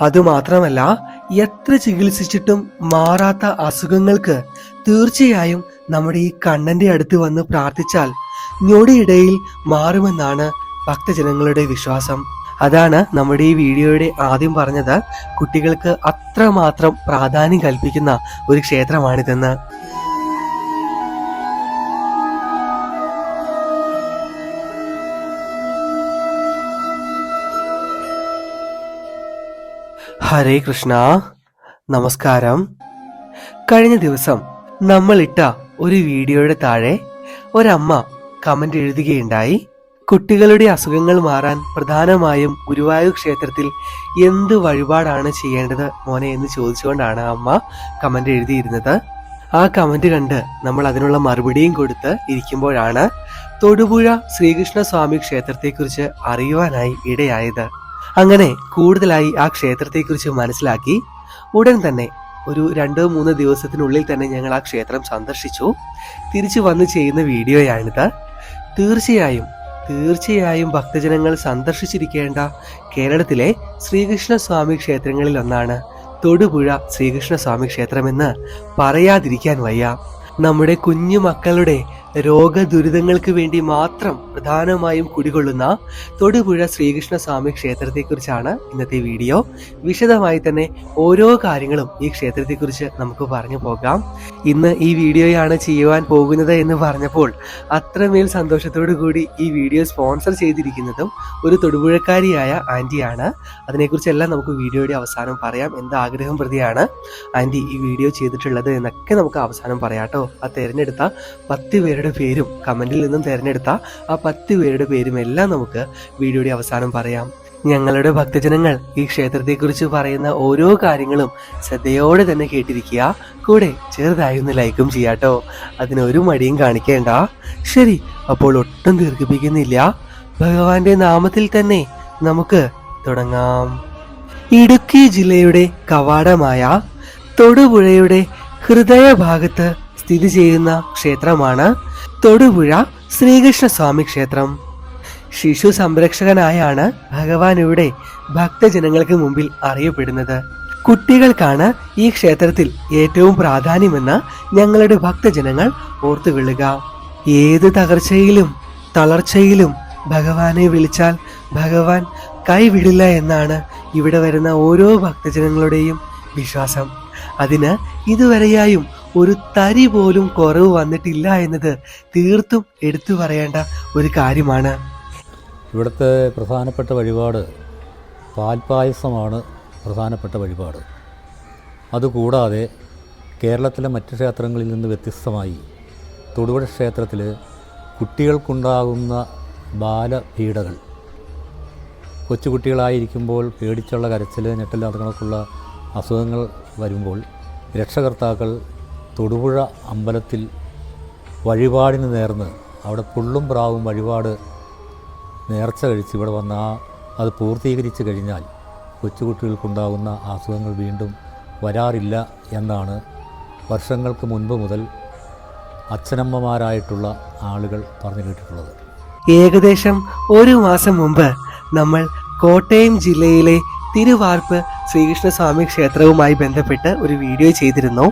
അതുമാത്രമല്ല എത്ര ചികിത്സിച്ചിട്ടും മാറാത്ത അസുഖങ്ങൾക്ക് തീർച്ചയായും നമ്മുടെ ഈ കണ്ണന്റെ അടുത്ത് വന്ന് പ്രാർത്ഥിച്ചാൽ ഞൊടിയിടയിൽ മാറുമെന്നാണ് ഭക്തജനങ്ങളുടെ വിശ്വാസം. അതാണ് നമ്മുടെ ഈ വീഡിയോയുടെ ആദ്യം പറഞ്ഞത്. കുട്ടികൾക്ക് അത്രമാത്രം പ്രാധാന്യം കൽപ്പിക്കുന്ന ഒരു ക്ഷേത്രമാണിതെന്ന്. ഹരേ കൃഷ്ണ. നമസ്കാരം. കഴിഞ്ഞ ദിവസം നമ്മൾ ഇട്ട ഒരു വീഡിയോയുടെ താഴെ ഒരമ്മ കമന്റ് എഴുതുകയുണ്ടായി. കുട്ടികളുടെ അസുഖങ്ങൾ മാറാൻ പ്രധാനമായും ഗുരുവായൂർ ക്ഷേത്രത്തിൽ എന്ത് വഴിപാടാണ് ചെയ്യേണ്ടത് മോനെ എന്ന് ചോദിച്ചുകൊണ്ടാണ് അമ്മ കമന്റ് എഴുതിയിരുന്നത്. ആ കമന്റ് കണ്ട് നമ്മൾ അതിനുള്ള മറുപടിയും കൊടുത്ത് ഇരിക്കുമ്പോഴാണ് തൊടുപുഴ ശ്രീകൃഷ്ണ സ്വാമി ക്ഷേത്രത്തെക്കുറിച്ച് അറിയുവാനായി ഇടയായത്. അങ്ങനെ കൂടുതലായി ആ ക്ഷേത്രത്തെക്കുറിച്ച് മനസ്സിലാക്കി ഉടൻ തന്നെ ഒരു രണ്ടോ മൂന്നോ ദിവസത്തിനുള്ളിൽ തന്നെ ഞങ്ങൾ ആ ക്ഷേത്രം സന്ദർശിച്ചു. തിരിച്ചു വന്ന് ചെയ്യുന്ന വീഡിയോയാണിത്. തീർച്ചയായും തീർച്ചയായും ഭക്തജനങ്ങൾ സന്ദർശിച്ചിരിക്കേണ്ട കേരളത്തിലെ ശ്രീകൃഷ്ണ സ്വാമി ക്ഷേത്രങ്ങളിൽ ഒന്നാണ് തൊടുപുഴ ശ്രീകൃഷ്ണ സ്വാമി ക്ഷേത്രമെന്ന് പറയാതിരിക്കാൻ വയ്യ. നമ്മുടെ കുഞ്ഞു മക്കളുടെ രോഗദുരിതങ്ങൾക്ക് വേണ്ടി മാത്രം പ്രധാനമായും കുടികൊള്ളുന്ന തൊടുപുഴ ശ്രീകൃഷ്ണ സ്വാമി ക്ഷേത്രത്തെക്കുറിച്ചാണ് ഇന്നത്തെ വീഡിയോ. വിശദമായി തന്നെ ഓരോ കാര്യങ്ങളും ഈ ക്ഷേത്രത്തെക്കുറിച്ച് നമുക്ക് പറഞ്ഞു പോകാം. ഇന്ന് ഈ വീഡിയോയാണ് ചെയ്യുവാൻ പോകുന്നത് എന്ന് പറഞ്ഞപ്പോൾ അത്രമേൽ സന്തോഷത്തോടു കൂടി ഈ വീഡിയോ സ്പോൺസർ ചെയ്തിരിക്കുന്നതും ഒരു തൊടുപുഴക്കാരിയായ ആന്റിയാണ് അതിനെക്കുറിച്ചെല്ലാം നമുക്ക് വീഡിയോയുടെ അവസാനം പറയാം. എന്ത് ആഗ്രഹം പ്രതിയാണ് ആന്റി ഈ വീഡിയോ ചെയ്തിട്ടുള്ളത് എന്നൊക്കെ നമുക്ക് അവസാനം പറയാട്ടോ ആ തിരഞ്ഞെടുത്ത പത്ത് പേരുടെ പേരും കമന്റിൽ നിന്നും തിരഞ്ഞെടുത്ത ആ പത്ത് പേരുടെ പേരും എല്ലാം നമുക്ക് വീഡിയോയുടെ അവസാനം പറയാം. ഞങ്ങളുടെ ഭക്തജനങ്ങൾ ഈ ക്ഷേത്രത്തെക്കുറിച്ച് പറയുന്ന ഓരോ കാര്യങ്ങളും ശ്രദ്ധയോടെ തന്നെ കേട്ടിരിക്കുക. കൂടെ ചെറുതായി ഒന്ന് ലൈക്കും ചെയ്യാട്ടോ അതിനൊരു മടിയും കാണിക്കേണ്ട. ശരി അപ്പോൾ ഒട്ടും ദീർഘിപ്പിക്കുന്നില്ല. ഭഗവാന്റെ നാമത്തിൽ തന്നെ നമുക്ക് തുടങ്ങാം. ഇടുക്കി ജില്ലയുടെ കവാടമായ തൊടുപുഴയുടെ ഹൃദയഭാഗത്ത് സ്ഥിതി ചെയ്യുന്ന ക്ഷേത്രമാണ് തൊടുപുഴ ശ്രീകൃഷ്ണസ്വാമി ക്ഷേത്രം. ശിശു സംരക്ഷകനായാണ് ഭഗവാൻ ഇവിടെ ഭക്തജനങ്ങൾക്ക് മുമ്പിൽ അറിയപ്പെടുന്നത്. കുട്ടികൾക്കാണ് ഈ ക്ഷേത്രത്തിൽ ഏറ്റവും പ്രാധാന്യമെന്ന് ഞങ്ങളുടെ ഭക്തജനങ്ങൾ ഓർത്തുകൊള്ളുക. ഏത് തകർച്ചയിലും തളർച്ചയിലും ഭഗവാനെ വിളിച്ചാൽ ഭഗവാൻ കൈവിടില്ല എന്നാണ് ഇവിടെ വരുന്ന ഓരോ ഭക്തജനങ്ങളുടെയും വിശ്വാസം. അതിന് ഇതുവരെയായും ഒരു തരി പോലും കുറവ് വന്നിട്ടില്ല എന്നത് തീർത്തും എടുത്തു പറയേണ്ട ഒരു കാര്യമാണ്. ഇവിടുത്തെ പ്രധാനപ്പെട്ട വഴിപാട് പാൽപായസമാണ് പ്രധാനപ്പെട്ട വഴിപാട്. അതുകൂടാതെ കേരളത്തിലെ മറ്റ് ക്ഷേത്രങ്ങളിൽ നിന്ന് വ്യത്യസ്തമായി തൊടുപുഴ ക്ഷേത്രത്തിൽ കുട്ടികൾക്കുണ്ടാകുന്ന ബാലപീഡകൾ കൊച്ചുകുട്ടികളായിരിക്കുമ്പോൾ പേടിച്ചുള്ള കരച്ചിൽ ഞെട്ടൽ അസുഖങ്ങൾ വരുമ്പോൾ രക്ഷകർത്താക്കൾ തൊടുപുഴ അമ്പലത്തിൽ വഴിപാടിന് നേർന്ന് അവിടെ പുള്ളും പ്രാവും വഴിപാട് നേർച്ച കഴിച്ച് ഇവിടെ വന്ന ആ അത് പൂർത്തീകരിച്ച് കഴിഞ്ഞാൽ കൊച്ചുകുട്ടികൾക്കുണ്ടാകുന്ന അസുഖങ്ങൾ വീണ്ടും വരാറില്ല എന്നാണ് വർഷങ്ങൾക്ക് മുൻപ് മുതൽ അച്ഛനമ്മമാരായിട്ടുള്ള ആളുകൾ പറഞ്ഞു കേട്ടിട്ടുള്ളത്. ഏകദേശം ഒരു മാസം മുമ്പ് നമ്മൾ കോട്ടയം ജില്ലയിലെ തിരുവാർപ്പ് ശ്രീകൃഷ്ണസ്വാമി ക്ഷേത്രവുമായി ബന്ധപ്പെട്ട് ഒരു വീഡിയോ ചെയ്തിരുന്നു.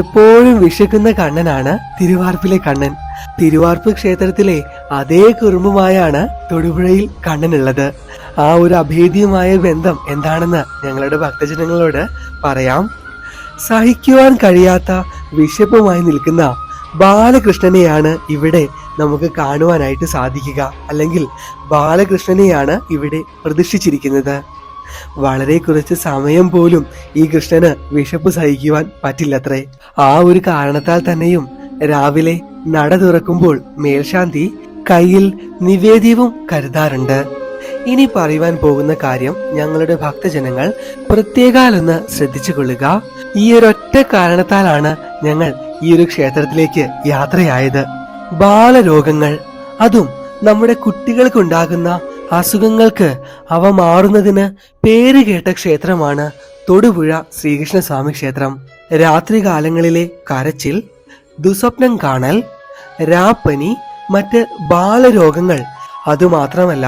എപ്പോഴും വിശക്കുന്ന കണ്ണനാണ് തിരുവാർപ്പിലെ കണ്ണൻ. തിരുവാർപ്പ് ക്ഷേത്രത്തിലെ അതേ കുറുമ്പുമായാണ് തൊടുപുഴയിൽ കണ്ണനുള്ളത്. ആ ഒരു അഭേദ്യമായ ബന്ധം എന്താണെന്ന് ഞങ്ങളുടെ ഭക്തജനങ്ങളോട് പറയാം. സഹിക്കുവാൻ കഴിയാത്ത വിശപ്പുമായി നിൽക്കുന്ന ബാലകൃഷ്ണനെയാണ് ഇവിടെ നമുക്ക് കാണുവാനായിട്ട് സാധിക്കുക. അല്ലെങ്കിൽ ബാലകൃഷ്ണനെയാണ് ഇവിടെ പ്രതിഷ്ഠിച്ചിരിക്കുന്നത്. വളരെ കുറച്ച് സമയം പോലും ഈ കൃഷ്ണന് വിശപ്പ് സഹിക്കുവാൻ പറ്റില്ലത്രേ. ആ ഒരു കാരണത്താൽ തന്നെയും രാവിലെ നട തുറക്കുമ്പോൾ മേൽശാന്തി കയ്യിൽ നിവേദ്യവും കരുതാറുണ്ട്. ഇനി പറയുവാൻ പോകുന്ന കാര്യം ഞങ്ങളുടെ ഭക്തജനങ്ങൾ പ്രത്യേകാലൊന്ന് ശ്രദ്ധിച്ചു കൊള്ളുക ഈ ഒരൊറ്റ കാരണത്താലാണ് ഞങ്ങൾ ഈ ഒരു ക്ഷേത്രത്തിലേക്ക് യാത്രയായത്. ബാലരോഗങ്ങൾ അതും നമ്മുടെ കുട്ടികൾക്കുണ്ടാകുന്ന അസുഖങ്ങൾക്ക് അവ മാറുന്നതിന് പേര് കേട്ട ക്ഷേത്രമാണ് തൊടുപുഴ ശ്രീകൃഷ്ണസ്വാമി ക്ഷേത്രം. രാത്രികാലങ്ങളിലെ കരച്ചിൽ ദുസ്വപ്നം കാണൽ രാപ്പനി മറ്റ് ബാലരോഗങ്ങൾ അതുമാത്രമല്ല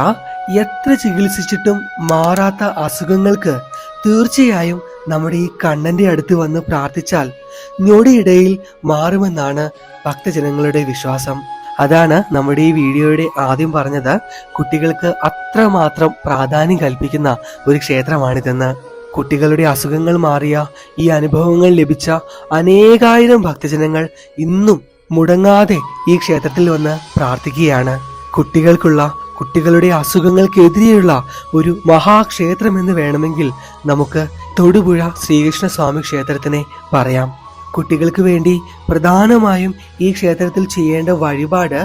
എത്ര ചികിത്സിച്ചിട്ടും മാറാത്ത അസുഖങ്ങൾക്ക് തീർച്ചയായും നമ്മുടെ ഈ കണ്ണന്റെ അടുത്ത് വന്ന് പ്രാർത്ഥിച്ചാൽ ഞൊടിയിടയിൽ മാറുമെന്നാണ് ഭക്തജനങ്ങളുടെ വിശ്വാസം. അതാണ് നമ്മുടെ ഈ വീഡിയോയുടെ ആദ്യം പറഞ്ഞത്. കുട്ടികൾക്ക് അത്രമാത്രം പ്രാധാന്യം കൽപ്പിക്കുന്ന ഒരു ക്ഷേത്രമാണിതെന്ന്. കുട്ടികളുടെ അസുഖങ്ങൾ മാറിയ ഈ അനുഭവങ്ങൾ ലഭിച്ച അനേകായിരം ഭക്തജനങ്ങൾ ഇന്നും മുടങ്ങാതെ ഈ ക്ഷേത്രത്തിൽ വന്ന് പ്രാർത്ഥിക്കുകയാണ്. കുട്ടികൾക്കുള്ള കുട്ടികളുടെ അസുഖങ്ങൾക്കെതിരെയുള്ള ഒരു മഹാക്ഷേത്രം എന്ന് വേണമെങ്കിൽ നമുക്ക് തൊടുപുഴ ശ്രീകൃഷ്ണ സ്വാമി ക്ഷേത്രത്തിനെ പറയാം. കുട്ടികൾക്ക് വേണ്ടി പ്രധാനമായും ഈ ക്ഷേത്രത്തിൽ ചെയ്യേണ്ട വഴിപാട്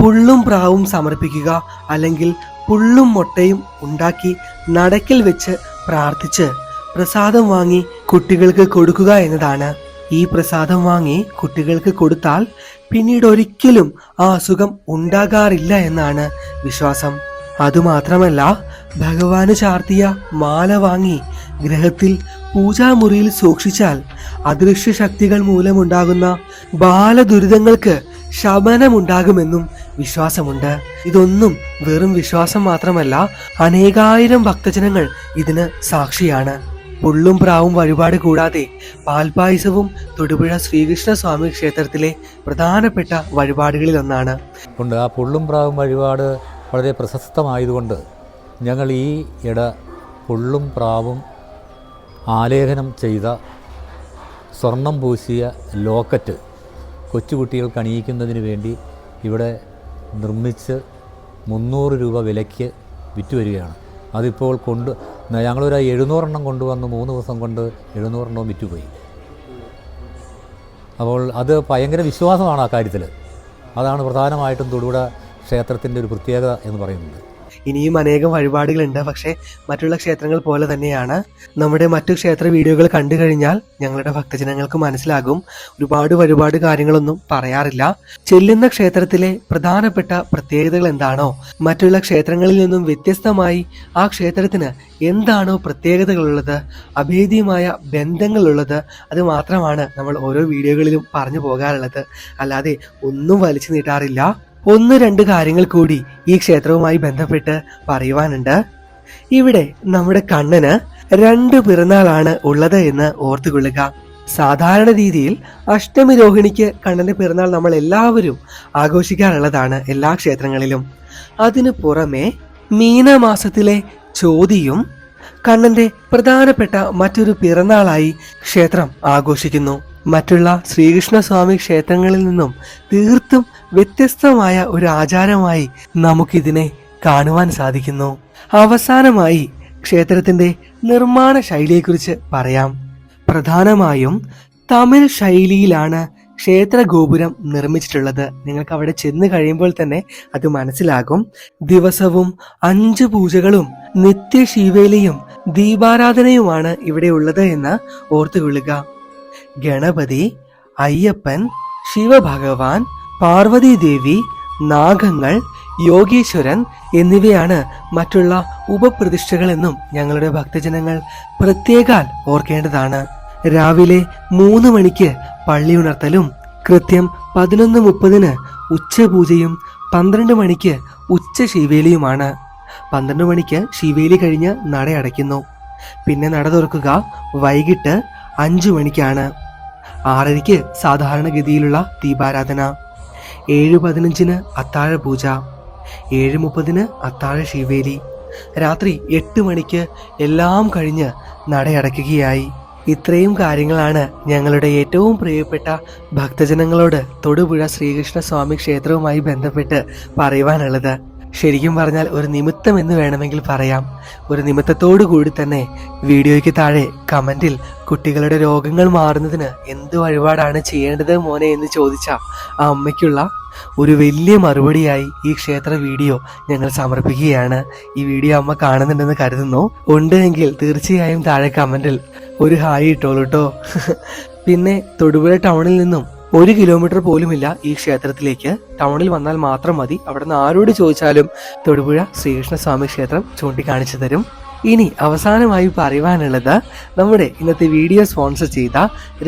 പുള്ളും പ്രാവും സമർപ്പിക്കുക അല്ലെങ്കിൽ പുള്ളും മുട്ടയും ഉണ്ടാക്കി നടക്കിൽ വെച്ച് പ്രാർത്ഥിച്ച് പ്രസാദം വാങ്ങി കുട്ടികൾക്ക് കൊടുക്കുക എന്നതാണ്. ഈ പ്രസാദം വാങ്ങി കുട്ടികൾക്ക് കൊടുത്താൽ പിന്നീട് ഒരിക്കലും ആ അസുഖം ഉണ്ടാകാറില്ല എന്നാണ് വിശ്വാസം. അതുമാത്രമല്ല ഭഗവാന് ചാർത്തിയ മാല വാങ്ങി ഗ്രഹത്തിൽ പൂജാമുറിയിൽ സൂക്ഷിച്ചാൽ അദൃശ്യ ശക്തികൾ മൂലമുണ്ടാകുന്ന ബാലദുരിതങ്ങൾക്ക് ശമനമുണ്ടാകുമെന്നും വിശ്വാസമുണ്ട്. ഇതൊന്നും വെറും വിശ്വാസം മാത്രമല്ല അനേകായിരം ഭക്തജനങ്ങൾ ഇതിന് സാക്ഷിയാണ്. പുള്ളും പ്രാവും വഴിപാട് കൂടാതെ പാൽപായസവും തൊടുപുഴ ശ്രീകൃഷ്ണ സ്വാമി ക്ഷേത്രത്തിലെ പ്രധാനപ്പെട്ട വഴിപാടുകളിൽ ഒന്നാണ് ഉണ്ട്. ആ പുള്ളും പ്രാവും വഴിപാട് വളരെ പ്രശസ്തമായതുകൊണ്ട് ഞങ്ങൾ ഈ ഇട പുള്ളും പ്രാവും ആലേഖനം ചെയ്ത സ്വർണം പൂശിയ ലോക്കറ്റ് കൊച്ചുകുട്ടികൾക്ക് അണിയിക്കുന്നതിന് വേണ്ടി ഇവിടെ നിർമ്മിച്ച് മുന്നൂറ് രൂപ വിലയ്ക്ക് വിറ്റുവരികയാണ്. അതിപ്പോൾ കൊണ്ട് ഞങ്ങളൊരു എഴുന്നൂറെണ്ണം കൊണ്ടുവന്ന് മൂന്ന് ദിവസം കൊണ്ട് എഴുന്നൂറെണ്ണവും വിറ്റുപോയി. അപ്പോൾ അത് ഭയങ്കര വിശ്വാസമാണ് ആ കാര്യത്തിൽ അതാണ് പ്രധാനമായിട്ടും തൊടുപുഴ ക്ഷേത്രത്തിന്റെ ഒരു പ്രത്യേകത എന്ന് പറയുന്നത്. ഇനിയും അനേകം വഴിപാടുകളുണ്ട്. പക്ഷേ മറ്റുള്ള ക്ഷേത്രങ്ങൾ പോലെ തന്നെയാണ്. നമ്മുടെ മറ്റു ക്ഷേത്ര വീഡിയോകൾ കണ്ടു കഴിഞ്ഞാൽ ഞങ്ങളുടെ ഭക്തജനങ്ങൾക്ക് മനസ്സിലാകും. ഒരുപാട് വഴിപാട് കാര്യങ്ങളൊന്നും പറയാറില്ല. ചെല്ലുന്ന ക്ഷേത്രത്തിലെ പ്രധാനപ്പെട്ട പ്രത്യേകതകൾ എന്താണോ? മറ്റുള്ള ക്ഷേത്രങ്ങളിൽ നിന്നും വ്യത്യസ്തമായി ആ ക്ഷേത്രത്തിന് എന്താണോ പ്രത്യേകതകളുള്ളത്? അഭേദ്യമായ ബന്ധങ്ങളുള്ളത്? അത് മാത്രമാണ് നമ്മൾ ഓരോ വീഡിയോകളിലും പറഞ്ഞു പോകാറുള്ളത്. അല്ലാതെ ഒന്നും വലിച്ചു നീട്ടാറില്ല. ഒന്ന് രണ്ട് കാര്യങ്ങൾ കൂടി ഈ ക്ഷേത്രവുമായി ബന്ധപ്പെട്ട് പറയുവാനുണ്ട്. ഇവിടെ നമ്മുടെ കണ്ണന് രണ്ട് പിറന്നാളാണ് ഉള്ളത് എന്ന് ഓർത്തുകൊള്ളുക. സാധാരണ രീതിയിൽ അഷ്ടമി രോഹിണിക്ക് കണ്ണന്റെ പിറന്നാൾ നമ്മൾ എല്ലാവരും ആഘോഷിക്കാറുള്ളതാണ് എല്ലാ ക്ഷേത്രങ്ങളിലും. അതിനു പുറമെ മീനമാസത്തിലെ ചോതിയും കണ്ണന്റെ പ്രധാനപ്പെട്ട മറ്റൊരു പിറന്നാളായി ക്ഷേത്രം ആഘോഷിക്കുന്നു. മറ്റുള്ള ശ്രീകൃഷ്ണസ്വാമി ക്ഷേത്രങ്ങളിൽ നിന്നും തീർത്തും വ്യത്യസ്തമായ ഒരു ആചാരമായി നമുക്കിതിനെ കാണുവാൻ സാധിക്കുന്നു. അവസാനമായി ക്ഷേത്രത്തിന്റെ നിർമ്മാണ ശൈലിയെക്കുറിച്ച് പറയാം. പ്രധാനമായും തമിഴ് ശൈലിയിലാണ് ക്ഷേത്ര ഗോപുരം നിർമ്മിച്ചിട്ടുള്ളത്. നിങ്ങൾക്ക് അവിടെ ചെന്ന് കഴിയുമ്പോൾ തന്നെ അത് മനസ്സിലാകും. ദിവസവും അഞ്ച് പൂജകളും നിത്യശീവേലിയും ദീപാരാധനയുമാണ് ഇവിടെ ഉള്ളത് എന്ന് ഓർത്തുകൊള്ളുക. ഗണപതി അയ്യപ്പൻ ശിവഭഗവാൻ പാർവതി ദേവി നാഗങ്ങൾ യോഗീശ്വരൻ എന്നിവയാണ് മറ്റുള്ള ഉപപ്രതിഷ്ഠകളെന്നും ഞങ്ങളുടെ ഭക്തജനങ്ങൾ പ്രത്യേകാൽ ഓർക്കേണ്ടതാണ്. രാവിലെ മൂന്ന് മണിക്ക് പള്ളി ഉണർത്തലും കൃത്യം പതിനൊന്ന് മുപ്പതിന് ഉച്ചപൂജയും പന്ത്രണ്ട് മണിക്ക് ഉച്ച ശിവേലിയുമാണ് പന്ത്രണ്ട് മണിക്ക് ശിവേലി കഴിഞ്ഞ് നട അടയ്ക്കുന്നു. പിന്നെ നട തുറക്കുക വൈകിട്ട് അഞ്ചു മണിക്കാണ്. ആറരയ്ക്ക് സാധാരണഗതിയിലുള്ള ദീപാരാധന. ഏഴ് പതിനഞ്ചിന് അത്താഴ പൂജ. ഏഴ് മുപ്പതിന് അത്താഴ ശിവേലി. രാത്രി എട്ട് മണിക്ക് എല്ലാം കഴിഞ്ഞ് നടയടക്കുകയായി. ഇത്രയും കാര്യങ്ങളാണ് ഞങ്ങളുടെ ഏറ്റവും പ്രിയപ്പെട്ട ഭക്തജനങ്ങളോട് തൊടുപുഴ ശ്രീകൃഷ്ണ സ്വാമി ക്ഷേത്രവുമായി ബന്ധപ്പെട്ട് പറയുവാനുള്ളത്. ശരിക്കും പറഞ്ഞാൽ ഒരു നിമിത്തം എന്ന് വേണമെങ്കിൽ പറയാം. ഒരു നിമിത്തത്തോടു കൂടി തന്നെ വീഡിയോയ്ക്ക് താഴെ കമന്റിൽ കുട്ടികളുടെ രോഗങ്ങൾ മാറുന്നതിന് എന്ത് വഴിപാടാണ് ചെയ്യേണ്ടത് മോനെ എന്ന് ചോദിച്ച ആ അമ്മയ്ക്കുള്ള ഒരു വലിയ മറുപടിയായി ഈ ക്ഷേത്ര വീഡിയോ ഞങ്ങൾ സമർപ്പിക്കുകയാണ്. ഈ വീഡിയോ അമ്മ കാണുന്നുണ്ടെന്ന് കരുതുന്നു. ഉണ്ട് എങ്കിൽ തീർച്ചയായും താഴെ കമന്റിൽ ഒരു ഹായ് ഇട്ടോളൂ കേട്ടോ പിന്നെ തൊടുപുഴ ടൗണിൽ നിന്നും ഒരു കിലോമീറ്റർ പോലുമില്ല ഈ ക്ഷേത്രത്തിലേക്ക്. ടൗണിൽ വന്നാൽ മാത്രം മതി. അവിടെ നിന്ന് ആരോട് ചോദിച്ചാലും തൊടുപുഴ ശ്രീകൃഷ്ണസ്വാമി ക്ഷേത്രം ചൂണ്ടിക്കാണിച്ചു തരും. ഇനി അവസാനമായി പറയുവാനുള്ളത് നമ്മുടെ ഇന്നത്തെ വീഡിയോ സ്പോൺസർ ചെയ്ത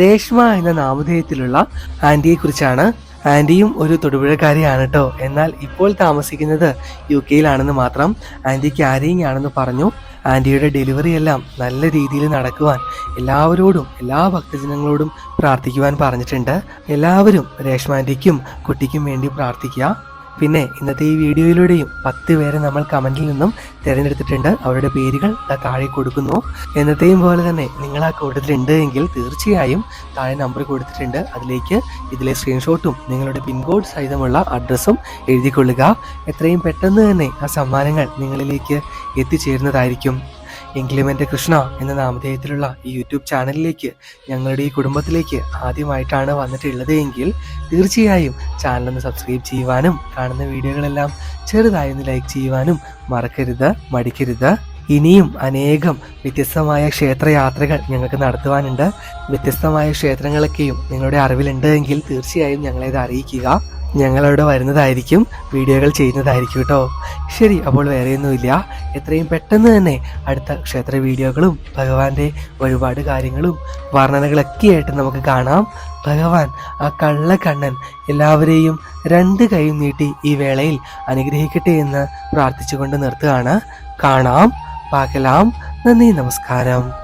രേഷ്മ എന്ന നാമധേയത്തിലുള്ള ആന്റിയെ കുറിച്ചാണ് ആന്റിയും ഒരു തൊടുപുഴക്കാരിയാണ് കേട്ടോ എന്നാൽ ഇപ്പോൾ താമസിക്കുന്നത് യു കെയിലാണെന്ന് മാത്രം ആന്റി ക്യാരിയിങ് ആണെന്ന് പറഞ്ഞു. ആന്റിയുടെ ഡെലിവറി എല്ലാം നല്ല രീതിയിൽ നടക്കുവാൻ എല്ലാവരോടും എല്ലാ ഭക്തജനങ്ങളോടും പ്രാർത്ഥിക്കുവാൻ പറഞ്ഞിട്ടുണ്ട്. എല്ലാവരും രേഷ്മാന്റിക്കും കുട്ടിക്കും വേണ്ടി പ്രാർത്ഥിക്കുക. പിന്നെ ഇന്നത്തെ ഈ വീഡിയോയിലൂടെയും പത്ത് പേരെ നമ്മൾ കമന്റിൽ നിന്നും തിരഞ്ഞെടുത്തിട്ടുണ്ട്. അവരുടെ പേരുകൾ താഴെ കൊടുക്കുന്നു. എന്നത്തെയും പോലെ തന്നെ നിങ്ങൾ ആ കൂട്ടത്തിലുണ്ട് എങ്കിൽ തീർച്ചയായും താഴെ നമ്പർ കൊടുത്തിട്ടുണ്ട്. അതിലേക്ക് ഇതിലെ സ്ക്രീൻഷോട്ടും നിങ്ങളുടെ പിൻകോഡ് സഹിതമുള്ള അഡ്രസ്സും എഴുതിക്കൊള്ളുക. എത്രയും പെട്ടെന്ന് തന്നെ ആ സമ്മാനങ്ങൾ നിങ്ങളിലേക്ക് എത്തിച്ചേരുന്നതായിരിക്കും. എന്റെ കൃഷ്ണ എന്ന നാമധേയത്തിലുള്ള ഈ യൂട്യൂബ് ചാനലിലേക്ക് ഞങ്ങളുടെ ഈ കുടുംബത്തിലേക്ക് ആദ്യമായിട്ടാണ് വന്നിട്ടുള്ളതെങ്കിൽ തീർച്ചയായും ചാനലൊന്ന് സബ്സ്ക്രൈബ് ചെയ്യുവാനും കാണുന്ന വീഡിയോകളെല്ലാം ചെറുതായി ഒന്ന് ലൈക്ക് ചെയ്യുവാനും മറക്കരുത് മടിക്കരുത്. ഇനിയും അനേകം വ്യത്യസ്തമായ ക്ഷേത്രയാത്രകൾ ഞങ്ങൾക്ക് നടത്തുവാനുണ്ട്. വ്യത്യസ്തമായ ക്ഷേത്രങ്ങളൊക്കെയും നിങ്ങളുടെ അറിവിലുണ്ട് എങ്കിൽ തീർച്ചയായും ഞങ്ങളെ അറിയിക്കുക. ഞങ്ങളവിടെ വരുന്നതായിരിക്കും വീഡിയോകൾ ചെയ്യുന്നതായിരിക്കും കേട്ടോ. ശരി അപ്പോൾ വേറെയൊന്നുമില്ല. എത്രയും പെട്ടെന്ന് തന്നെ അടുത്ത ക്ഷേത്ര വീഡിയോകളും ഭഗവാന്റെ ഒരുപാട് കാര്യങ്ങളും വർണനകളൊക്കെ ആയിട്ട് നമുക്ക് കാണാം. ഭഗവാൻ ആ കള്ളക്കണ്ണൻ എല്ലാവരെയും രണ്ട് കൈയും നീട്ടി ഈ വേളയിൽ അനുഗ്രഹിക്കട്ടെ എന്ന് പ്രാർത്ഥിച്ചുകൊണ്ട് നിർത്തുകയാണ്. കാണാം പാകലാം നന്ദി നമസ്കാരം.